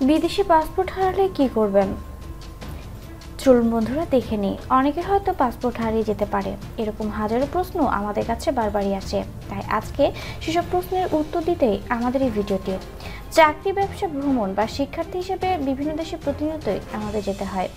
বিদেশি পাসপোর্ট হারালে কি করবেন? চলুন বন্ধুরা, দেখে নিই। অনেকের হয়তো পাসপোর্ট হারিয়ে যেতে পারে। এরকম হাজারো প্রশ্ন আমাদের কাছে বারবারই আছে। তাই আজকে সেসব প্রশ্নের উত্তর দিতেই আমাদের এই ভিডিওটি চাকরি, ব্যবসা, ভ্রমণ বা শিক্ষার্থী হিসেবে বিভিন্ন দেশে প্রতিনিয়তই আমাদের যেতে হয়।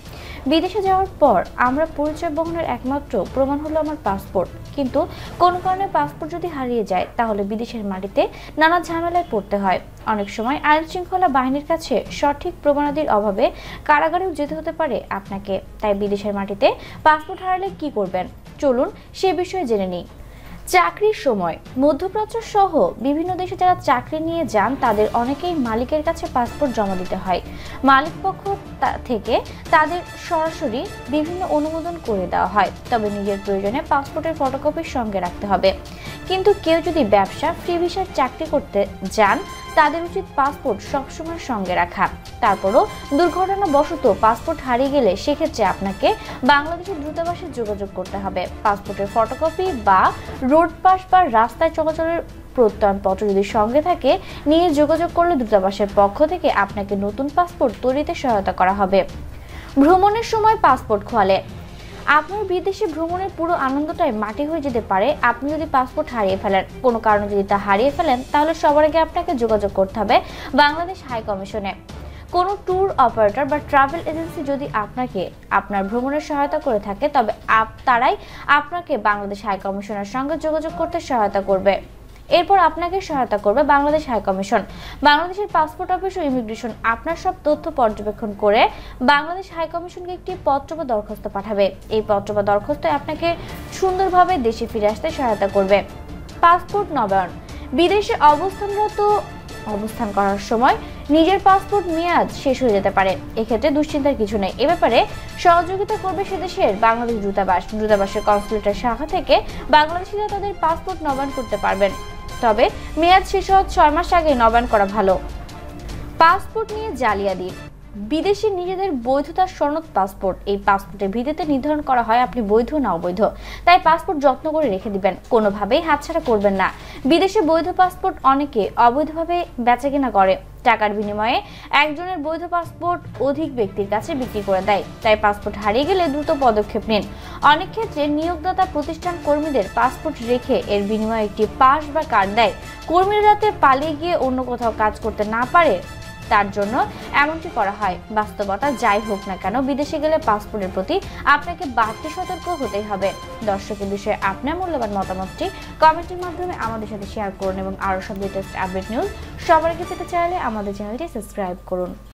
বিদেশে যাওয়ার পর আমরা পরিচয় বহনের একমাত্র প্রমাণ হলো আমার পাসপোর্ট। কিন্তু কোনো কারণে পাসপোর্ট যদি হারিয়ে যায়, তাহলে বিদেশের মাটিতে নানা ঝামেলায় পড়তে হয়। অনেক সময় আইন শৃঙ্খলা বাহিনীর কাছে সঠিক প্রমাণাদির অভাবে কারাগারেও যেতে হতে পারে আপনাকে। তাই বিদেশের মাটিতে পাসপোর্ট হারালে কি করবেন? চলুন সে বিষয়ে জেনে নিই। চাকরির সময় মধ্যপ্রাচ্য সহ বিভিন্ন দেশে যারা চাকরি নিয়ে যান, তাদের অনেকেই মালিকের কাছে পাসপোর্ট জমা দিতে হয়। মালিক পক্ষ থেকে তাদের সরাসরি বিভিন্ন অনুমোদন করে দেওয়া হয়, তবে নিজের প্রয়োজনে পাসপোর্টের ফটোকপির সঙ্গে রাখতে হবে। কিন্তু কেউ যদি ব্যবসা, ফ্রি ভিসার চাকরি করতে যান তাদের উচিত পাসপোর্ট সবসময় সঙ্গে রাখা। তারপরও দুর্ঘটনাবশত পাসপোর্ট হারিয়ে গেলে সেক্ষেত্রে আপনাকে বাংলাদেশের দূতাবাসে যোগাযোগ করতে হবে। পাসপোর্টের ফটোকপি বা রোড পাস বা রাস্তায় চলাচলের প্রত্যয়নপত্র যদি সঙ্গে থাকে, নিয়ে যোগাযোগ করলে দূতাবাসের পক্ষ থেকে আপনাকে নতুন পাসপোর্ট তৈরিতে সহায়তা করা হবে। ভ্রমণের সময় পাসপোর্ট খোয়ালে। আপনার বিদেশে ভ্রমণের পুরো আনন্দটাই মাটি হয়ে যেতে পারে। আপনি যদি পাসপোর্ট হারিয়ে ফেলেন, কোনো কারণে যদি তা হারিয়ে ফেলেন, তাহলে সবার আগে আপনাকে যোগাযোগ করতে হবে বাংলাদেশ হাই কমিশনে কোনো ট্যুর অপারেটর বা ট্রাভেল এজেন্সি যদি আপনাকে আপনার ভ্রমণের সহায়তা করে থাকে, তবে তারাই আপনাকে বাংলাদেশ হাই কমিশনের সঙ্গে যোগাযোগ করতে সহায়তা করবে। এরপর আপনাকে সহায়তা করবে বাংলাদেশ হাই কমিশন বাংলাদেশের পাসপোর্ট অফিস ও ইমিগ্রেশন আপনার সব তথ্য পর্যবেক্ষণ করে বাংলাদেশ হাই কমিশনকে একটি পত্র বা দরখাস্ত পাঠাবে। এই পত্র বা দরখাস্ত আপনাকে সুন্দরভাবে দেশে ফিরে আসতে সহায়তা করবে। পাসপোর্ট নবায়ন। বিদেশে অবস্থানরত অবস্থান করার সময় নিজের পাসপোর্ট মেয়াদ শেষ হয়ে যেতে পারে। এক্ষেত্রে দুশ্চিন্তার কিছু নেই। এ ব্যাপারে সহযোগিতা করবে সে দেশের বাংলাদেশ দূতাবাস। দূতাবাসের কনসুলেটের শাখা থেকে বাংলাদেশিরা তাদের পাসপোর্ট নবায়ন করতে পারবেন। তবে মেয়াদ শেষ হওয়ার ছয় মাস আগে নবায়ন করা ভালো। পাসপোর্ট নিয়ে জালিয়াতি। বিদেশি নিজেদের বৈধতার সনদ পাসপোর্ট। এই পাসপোর্টের ভিত্তিতে নির্ধারণ করা হয় আপনি বৈধ না অবৈধ। তাই পাসপোর্ট যত্ন করে রেখে দিবেন। কোনোভাবেই হাতছাড়া করবেন না। বিদেশে বৈধ পাসপোর্ট অনেকে অবৈধভাবে বেচাকেনা করে। টাকার বিনিময়ে একজনের বৈধ পাসপোর্ট অধিক ব্যক্তির কাছে বিক্রি করে দেয়। তাই পাসপোর্ট হারিয়ে গেলে দ্রুত পদক্ষেপ নিন। অনেক ক্ষেত্রে নিয়োগদাতা প্রতিষ্ঠান কর্মীদের পাসপোর্ট রেখে এর বিনিময়ে একটি পাস বা কার্ড দেয়। কর্মীরা যাতে পালিয়ে গিয়ে অন্য কোথাও কাজ করতে না পারে তার জন্য এমনটি করা হয়। বাস্তবতা যাই হোক না কেন, বিদেশে গেলে পাসপোর্টের প্রতি আপনাকে বাড়তি সতর্ক হতেই হবে। দর্শকের বিষয়ে আপনার মূল্যবান মতামতটি কমেন্টের মাধ্যমে আমাদের সাথে শেয়ার করুন এবং আরও সব লেটেস্ট আপডেট নিউজ সবার আগে পেতে চাইলে আমাদের চ্যানেলটি সাবস্ক্রাইব করুন।